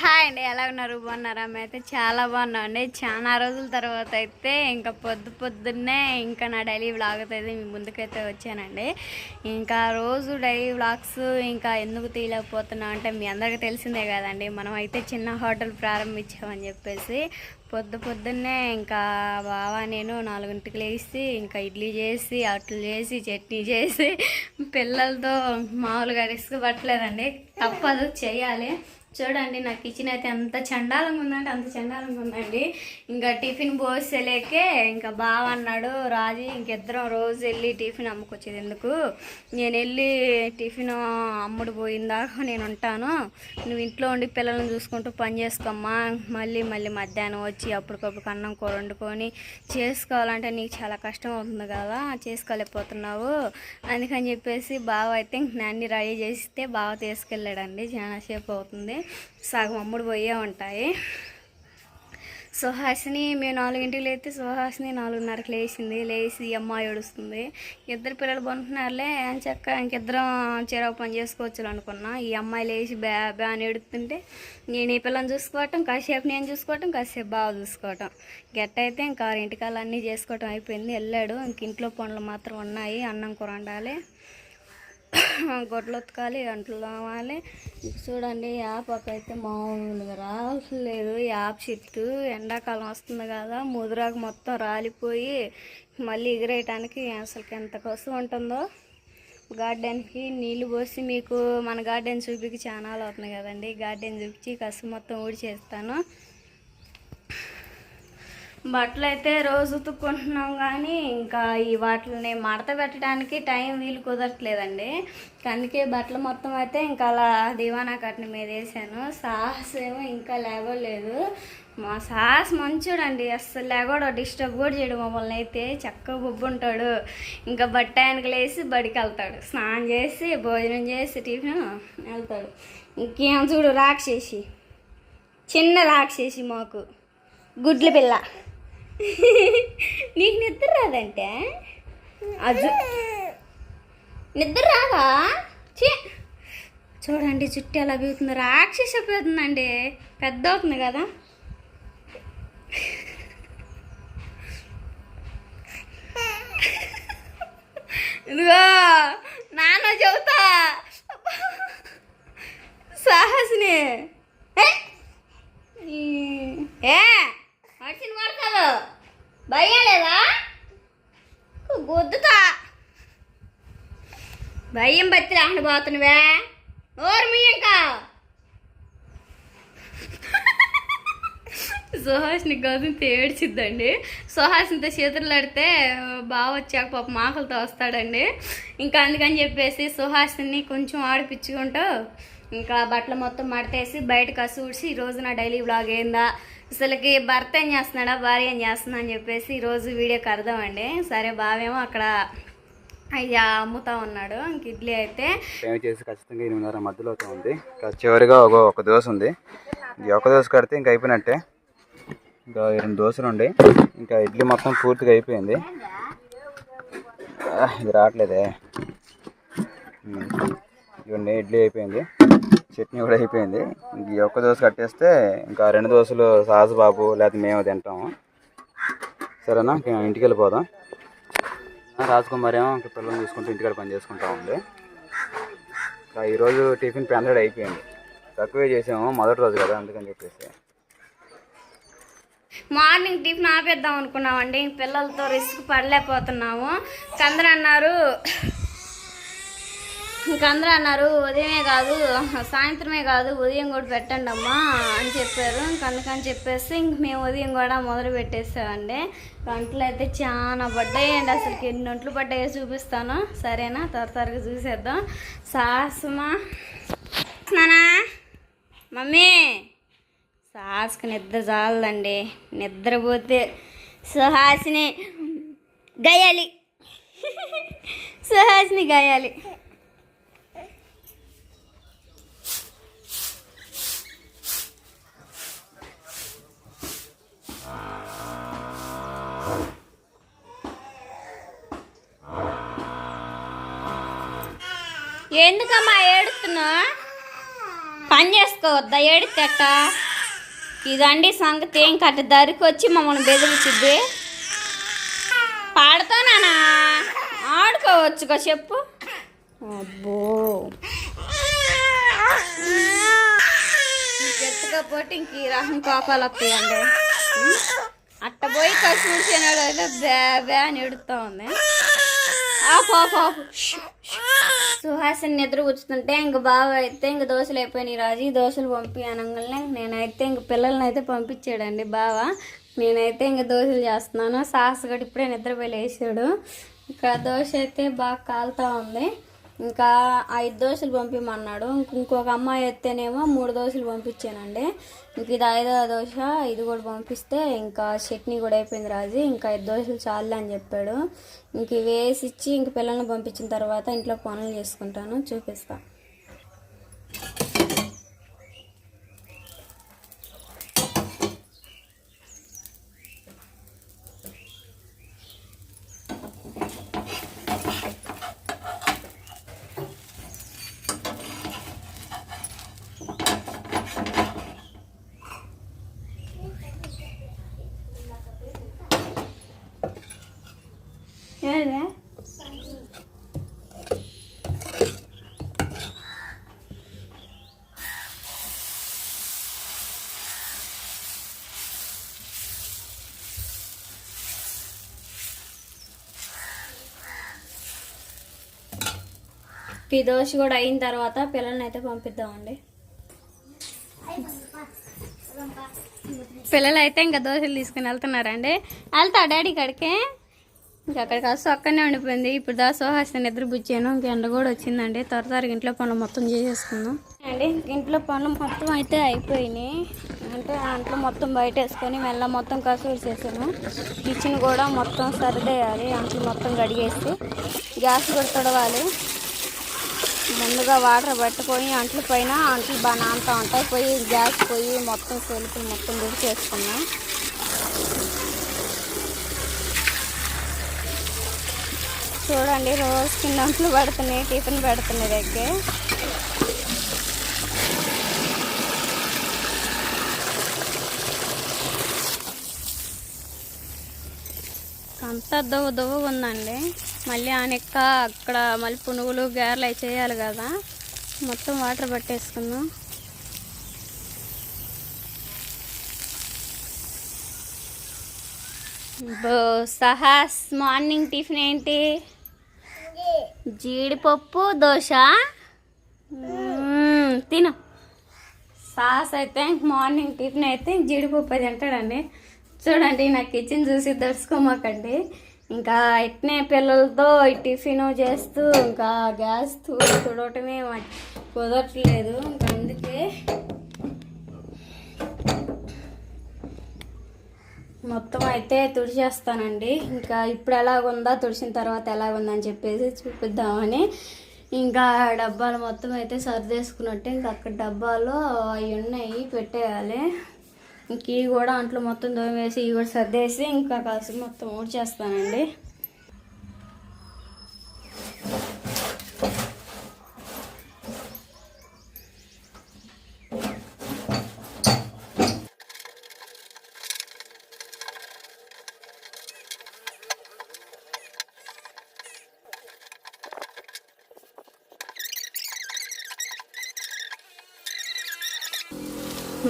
Hi అండి ఎలా ఉన్నారు? బాగున్నారా? అయితే చాలా బాగున్నాం అండి. చాలా రోజుల తర్వాత అయితే ఇంకా పొద్దు పొద్దున్నే ఇంకా నా డైలీ వ్లాగ్ అయితే మీ ముందుకైతే వచ్చానండి. ఇంకా రోజు డైలీ వ్లాగ్స్ ఇంకా ఎందుకు తీయలేకపోతున్నాం అంటే మీ అందరికీ తెలిసిందే కదండి మనం అయితే చిన్న హోటల్ ప్రారంభించామని చెప్పేసి పొద్దు పొద్దున్నే ఇంకా బావా నేను నాలుగింటికి లేచి ఇంకా ఇడ్లీ చేసి అట్లు చేసి చట్నీ చేసి పిల్లలతో మామూలుగా రిస్క్ పట్టలేదండి. తప్పదు చేయాలి. చూడండి నా కిచెన్ అయితే ఎంత చండాలంగా ఉందంటే అంత చండాలంగా ఉందండి. ఇంకా టిఫిన్ పోసేలేకే ఇంకా బావ అన్నాడు రాజు ఇంకిద్దరం రోజు వెళ్ళి టిఫిన్ అమ్ముకొచ్చేది ఎందుకు? నేను వెళ్ళి టిఫిన్ అమ్ముడు పోయిందాక నేను ఉంటాను. నువ్వు ఇంట్లో ఉండి పిల్లల్ని చూసుకుంటూ పని చేసుకోమ్మా. మళ్ళీ మళ్ళీ మధ్యాహ్నం వచ్చి అప్పటికప్పుడు అన్నం కూర వండుకొని చేసుకోవాలంటే నీకు చాలా కష్టం అవుతుంది కదా చేసుకోలేకపోతున్నావు. అందుకని చెప్పేసి బావ అయితే ఇంక అన్ని రెడీ చేస్తే బావ తీసుకెళ్ళాడండి. చాలాసేపు అవుతుంది. సగం అమ్ముడు పోయే ఉంటాయి. సుహాసిని మేము నాలుగింటికి లేతే సుహాసిని నాలుగున్నరకు లేచింది. లేచి ఈ అమ్మాయి ఏడుస్తుంది. ఇద్దరు పిల్లలు పంటున్నారులే అని చెక్క ఇంకిద్దరం చెరవ పని చేసుకోవచ్చు అనుకున్నా. ఈ అమ్మాయి లేచి బ్యా బ్యా అని ఏడుతుంటే నేను ఈ పిల్లని చూసుకోవటం కాసేపు నేను చూసుకోవటం కాసేపు బాగా చూసుకోవటం. గట్ట అయితే ఇంకా ఇంటికాలు చేసుకోవటం అయిపోయింది. వెళ్ళాడు. ఇంక ఇంట్లో పనులు మాత్రం ఉన్నాయి. అన్నం కూర వండాలి. గొడ్లు ఉతకాలి అంట్లు తోమాలి. చూడండి యాప్ అయితే మామూలుగా రావట్లేదు. యాప్ చెట్టు ఎండాకాలం వస్తుంది కదా ముదురాకు మొత్తం రాలిపోయి మళ్ళీ ఎగిరేయటానికి అసలుకి ఎంత కష్టం ఉంటుందో. గార్డెన్కి నీళ్ళు పోసి మీకు మన గార్డెన్ చూపికి చాలా అవుతుంది కదండి. గార్డెన్ చూపించి కసు మొత్తం ఊడిచేస్తాను బట్టలు అయితే రోజు ఉతుక్కుంటున్నాం కానీ ఇంకా ఈ వాటిని మడత పెట్టడానికి టైం వీలు కుదరట్లేదండి. అందుకే బట్టలు మొత్తం అయితే ఇంకా అలా దివానా కట్న మీద వేసాను. సాహస్ ఏమో ఇంకా లేవలేదు. మా సాహస్ మంచోడండి. అస్సలు లేకూడదు డిస్టర్బ్ కూడా చేయడు మమ్మల్ని అయితే. చక్కగా బొబ్బుంటాడు. ఇంకా బట్ట ఆయనకు లేసి బడికి వెళ్తాడు. స్నానం చేసి భోజనం చేసి టిఫిన్ వెళ్తాడు. ఇంకేం చూడు రాక్షసి. చిన్న రాక్షసి మాకు. గుడ్ల పిల్ల. నీకు నిద్ర రాదంటే? అజు నిద్ర రాదా? చే చూడండి చుట్టూ ఎలా పెరుగుతుంది రాక్షస పెరుగుతుందండి పెద్ద అవుతుంది కదా. ఇదిగో నాన్న చెబుతా. సాహసిని. ఏ? ఈ- ఏ మనిషిని గొద్దుతా. భయం లేదా గుద్దుతా భయం పోతున్నావే. ఓరు మీ ఇంకా సుహాస్ని గదింత ఏడ్చిద్దండి సుహాస్నితో చేతులాడితే బాగా వచ్చాక పాప మాకలతో వస్తాడండి. ఇంకా అందుకని చెప్పేసి సుహాస్ని కొంచెం ఆడిపించుకుంటూ ఇంకా బట్టలు మొత్తం మడతేసి బయట కసి ఈరోజు నా డైలీ బ్లాగ్ ఏందా అసలుకి భర్త ఏం చేస్తున్నాడా భార్య ఏం చేస్తున్నా అని చెప్పేసి ఈరోజు వీడియోకి అర్థమండి. సరే బావేమో అక్కడ అయ్యా అమ్ముతా ఉన్నాడు. ఇంక ఇడ్లీ అయితే టైం చేసి ఖచ్చితంగా ఎనిమిదిన్నర మధ్యలో అవుతా ఉంది. చివరిగా ఒక ఒక దోశ ఉంది. ఈ దోశ కడితే ఇంకా అయిపోయినట్టే. ఇంకా రెండు దోశలు ఉండి ఇంకా ఇడ్లీ మొత్తం పూర్తిగా అయిపోయింది. ఇది రావట్లేదే. ఇవన్నీ ఇడ్లీ అయిపోయింది. చట్నీ కూడా అయిపోయింది. ఇంక ఈ ఒక్క దోశ కట్టేస్తే ఇంకా రెండు దోశలు సాసు బాబు లేకపోతే మేము తింటాము. సరేనా? ఇంక ఇంటికి వెళ్ళిపోదాం. రాజకుమార్ ఏమో ఇంకా పిల్లల్ని చూసుకుంటూ ఇంటికాడ పని చేసుకుంటా ఉంది. ఇంకా ఈరోజు టిఫిన్ పెందడు అయిపోయింది. తక్కువే చేసాము మొదటి రోజు కదా అందుకని చెప్పేసి. మార్నింగ్ టిఫిన్ ఆపేద్దాం అనుకున్నామండి. పిల్లలతో రిస్క్ పడలేకపోతున్నాము. కందరు అన్నారు ఇంకందరూ అన్నారు ఉదయమే కాదు సాయంత్రమే కాదు ఉదయం కూడా పెట్టండి అమ్మా అని చెప్పారు. ఇంక అందుకని చెప్పేసి ఇంక మేము ఉదయం కూడా మొదలు పెట్టేసామండి. గంటలు అయితే చాలా పడ్డాయండి. అసలుకి ఎన్ని ఒంట్లు పడ్డాయో చూపిస్తాను. సరేనా? త్వర త్వరగా చూసేద్దాం. సాసుమా. నానా? మమ్మీ! సాస్కి నిద్ర చాలదండి. నిద్రపోతే సుహాసిని గయాలి సుహాసిని గయాలి ఎందుకమ్మా ఏడుస్తున్నా పని చేసుకోవద్దా? ఏడితెక్క ఇదండి సంగతి. ఏం కట్ట దరికి వచ్చి మమ్మల్ని బెదిరించిద్ది. పాడుతానా ఆడుకోవచ్చుగా చెప్పు. అబ్బో. ఎత్తుకపోతే ఇంక ఈ రకం కోపాలు వస్తాయండి. అట్ట పోయి కసి చూసినాడు అయితే బ్యా బ్యా అని ఎడుతా ఉంది. ఆ పాప సుహాసిని నిద్ర కూర్చుంటే ఇంక బావ అయితే ఇంక దోశలు అయిపోయినాయి రాజు. ఈ దోశలు పంపి అనగానే నేనైతే ఇంక పిల్లల్ని అయితే పంపించాడండి బావ. నేనైతే ఇంక దోశలు చేస్తున్నాను. సాహస్ గడి ఇప్పుడే నిద్రపోయి లేచాడు. ఇంకా దోశ అయితే బాగా కాలుతా ఉంది. ఇంకా ఐదు దోశలు పంపిమన్నాడు. ఇంకొక అమ్మాయి అయితేనేమో మూడు దోశలు పంపించానండి. ఇంక ఇది ఐదో దోశ ఇది కూడా పంపిస్తే ఇంకా చట్నీ కూడా అయిపోయింది రాజు. ఇంకా ఐదు దోశలు చాలు అని చెప్పాడు. ఇంక వేసి ఇచ్చి ఇంక పిల్లల్ని పంపించిన తర్వాత ఇంట్లో పనులు చేసుకుంటాను. చూపిస్తాను ఏదే ఈ దోశ కూడా అయిన తర్వాత పిల్లల్ని అయితే పంపిద్దామండి. పిల్లలు అయితే ఇంకా దోశలు తీసుకుని వెళ్తున్నారండి. వెళ్తా డాడీ కడికే. ఇంకా అక్కడ కాస్త అక్కడనే ఉండిపోయింది. ఇప్పుడు దా సుహాసిని నిద్ర బుచ్చాను. ఇంకా ఎండ కూడా వచ్చిందండి. త్వర త్వరగా ఇంట్లో పనులు మొత్తం చేసేసుకుందాం. అండి ఇంట్లో పనులు మొత్తం అయితే అయిపోయినాయి. అంటే అంట్లో మొత్తం బయట వేసుకొని మెల్ల మొత్తం కసూరు చేసాను కిచెన్ కూడా మొత్తం సరిదేయాలి. అంట్లు మొత్తం గడిగేసి గ్యాస్ కూడా తొడవాలి. ముందుగా వాటర్ పట్టుకొని అంట్లు పైన అంట్లు బాగా నానుతూ ఉంటాయి. పోయి గ్యాస్ పోయి మొత్తం సెల్ఫ్ మొత్తం దుడి చూడండి రోజు కింద అంట్లు పడుతున్నాయి టిఫిన్ పెడుతున్నాయి దగ్గర. అంతా దువ్వ దువ్వగా ఉందండి. మళ్ళీ ఆనెక్క అక్కడ మళ్ళీ పునుగులు గారెలు అవి చేయాలి కదా. మొత్తం వాటర్ పట్టేసుకుందాం. సహాస్ మార్నింగ్ టిఫిన్ ఏంటి? జీడిపప్పు దోశ. తిను. సాస్ అయితే మార్నింగ్ టిఫిన్ అయితే జీడిపప్పు తింటాడండి చూడండి నా కిచెన్ చూసి తెలుసుకోమాకండి ఇంకా ఇట్నే పిల్లలతో టిఫిన్ చేస్తూ ఇంకా గ్యాస్ తు- తుడవటమే కుదరట్లేదు. ఇంకా అందుకే మొత్తం అయితే తుడిచేస్తానండి. ఇంకా ఇప్పుడు ఎలాగుందా? తుడిచిన తర్వాత ఎలాగుందని చెప్పేసి చూపిద్దామని. ఇంకా డబ్బాలు మొత్తం అయితే సర్దేసుకున్నట్టు ఇంకా అక్కడ డబ్బాలు అవి ఉన్నాయి పెట్టేయాలి. ఇంక ఇవి కూడా అంట్లో మొత్తం దోమేసి ఇవి కూడా సర్దేసి ఇంకా కాసి మొత్తం ఊడ్చేస్తానండి.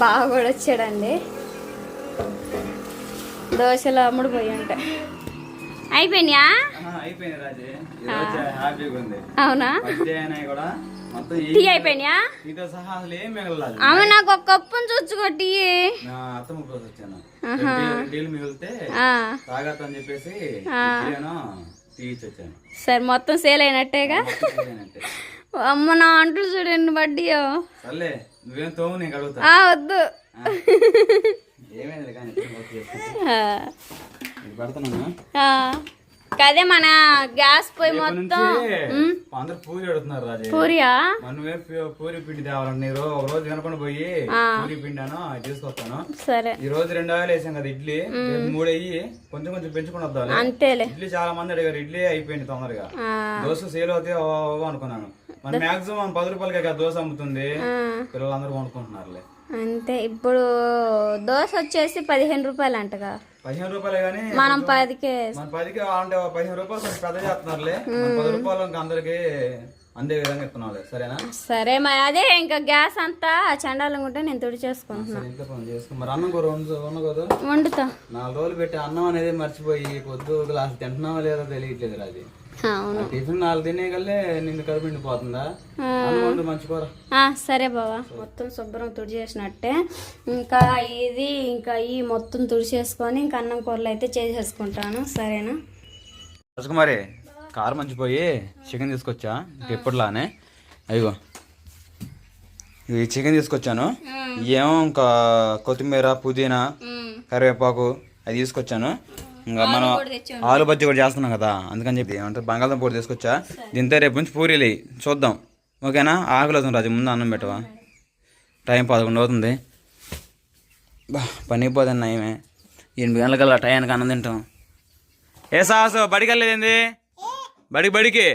బాగా కూడా వచ్చాడండి. దోశలు అమ్ముడు పోయి ఉంటాయి అయిపోయినాయా అవునా? టీ అయిపోయినాయా? మీతో సహా అసలు ఏం మిగలలేదు అవి నాకు ఒక కప్పును చూసుకో టీ. సరే మొత్తం సేల్ అయినట్టేగా. అమ్మ నా అంటులు చూడండి వడ్డీయో సర్లే. నువ్వేం తోము నేను కడుగుతా. ఆ, వద్దు. ఏమైంది కానీ. కదే మన గ్యాస్ రేపటి మొత్తం. అందరు పూరి పెడుతున్నారు రాజే. పూరియా? మనమే పూరి పిండి తేవాలండి నేను ఒక రోజు వినకుండా పోయి పూరి పిండాను అది తీసుకొస్తాను. సరే. ఈ రోజు రెండు ఆయిలు వేసాం కదా ఇడ్లీ. మూడు అయ్యి కొంచెం కొంచెం పెంచుకుని వద్దాం అంతేలే. ఇడ్లీ చాలా మంది అడిగారు ఇడ్లీ అయిపోయింది తొందరగా. దోశ సేల్ అవుతాయి అనుకున్నాను. మన మాక్సిమం పది రూపాయలకే దోశ అమ్ముతుంది. పిల్లలందరూ కొనుక్కుంటున్నారులే. అంతే ఇప్పుడు దోశ వచ్చేసి పదిహేను రూపాయలు అంటగా పదిహేను రూపాయలే కానీ మనం పదికే మన పదికి అంటే పదిహేను రూపాయలు కొంచెం పెద్ద చేస్తున్నారులే. పది రూపాయలు ఇంకా అందరికి అందే విధంగా సరేనా? సరే మరి అదే ఇంకా గ్యాస్ అంతా చండాలంగా ఉంటే నేను తుడి చేసుకుంటున్నా. సరే ఇంట్లో పని చేసుకో. మరి అన్నం కూర వండు వండుతా. నాలుగు రోజులు పెట్టి అన్నం అనేది మర్చిపోయి పొద్దు గ్లాస్ తింటున్నావా లేదో తెలియట్లేదు అది టిఫిన్ నాలుగు తినేయగలే నిన్ను కడుపు నిండిపోతుందా? అన్నం వండు మంచి కూర. ఆ, సరే బావా. మొత్తం శుభ్రం తుడి చేసినట్టే ఇంకా ఇది ఇంకా ఈ మొత్తం తుడి చేసుకొని ఇంకా అన్నం కూరలు అయితే చేసేసుకుంటాను. సరేనా? రాజకుమారి కారు మంచిపోయి చికెన్ తీసుకొచ్చా? ఎప్పటిలానే అయ్యో. ఇవి చికెన్ తీసుకొచ్చాను. ఏమో ఇంకా కొత్తిమీర పుదీనా కరివేపాకు అది తీసుకొచ్చాను. ఇంకా మనం ఆలు బజ్జీ కూడా చేస్తున్నాం కదా అందుకని చెప్పి ఏమంటే బంగాళదుంప కూడా తీసుకొచ్చా? దీంతో రేపు నుంచి పూరీలు. చూద్దాం. ఓకేనా? ఆకలి అవుతుంది రాజు ముందు అన్నం పెట్టవా టైం పదకొండు అవుతుంది. బా పని పోతుంది నయమే ఎనిమిది గంటలకల్లా టయానికి అన్నం తింటాం. ఏ సాహసు బడికి వెళ్ళలేదేంది బడికి బడికి?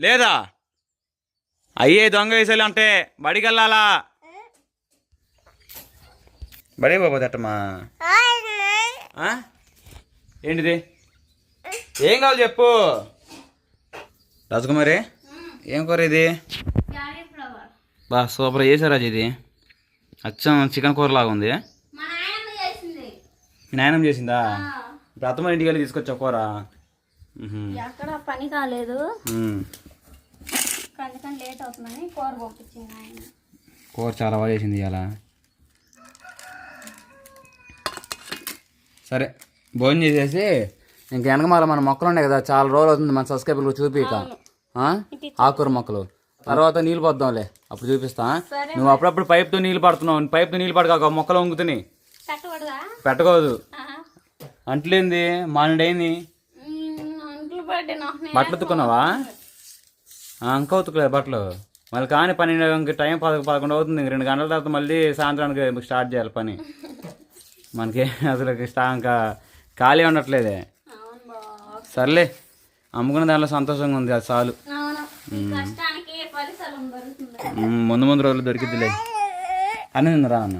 లేదా? అయ్యే దొంగ వేసేలు అంటే బడికి వెళ్ళాలా? బడికి పోతే అట్టమ్మా ఆ? ఏంటిది? ఏం? కావాలి చెప్పు. రాజకుమారి ఏం కూర ఇది? బా సూపర్ చేశారు రాజు ఇది? అచ్చం చికెన్ కూర లాగా ఉంది. నాయనం చేసిందా. ఇప్పుడు అత్తమ్మ ఇంటికి వెళ్ళి తీసుకొచ్చా కూర. ఎక్కడ పని కాలేదు. అందుకని లేట్ అవుతుందని కూర పంపించింది ఆయన కూర చాలా బాగా చేసింది ఇవాళ. సరే. భోజనం చేసేసి ఇంక వెనకమాల మన మొక్కలు ఉన్నాయి కదా చాలా రోజులు అవుతుంది మన సబ్స్క్రైబర్లు చూపిక. ఆకుకూర మొక్కలు. తర్వాత నీళ్ళు పద్దాంలే అప్పుడు చూపిస్తా. నువ్వు అప్పుడప్పుడు పైప్తో నీళ్ళు పడుతున్నావు పైప్తో నీళ్ళు పడక మొక్కలు వంగుతున్నాయి పెట్టకూడదా? అంట్లేంది మానుడైంది. బట్టలు ఉతుకున్నావా ఇంకా ఉతుకులేదు బట్టలు. మళ్ళీ కానీ పన్నెండు ఇంక టైం పదకొండు పదకొండు అవుతుంది ఇంక రెండు గంటల తర్వాత మళ్ళీ సాయంత్రానికి స్టార్ట్ చేయాలి పని. మనకి అసలు ఇంకా ఖాళీ ఉండట్లేదే. సర్లే అమ్ముకున్న దాంట్లో సంతోషంగా ఉంది అది చాలు. ముందు ముందు రోజులు దొరికిద్దిలే. అని రా అన్న.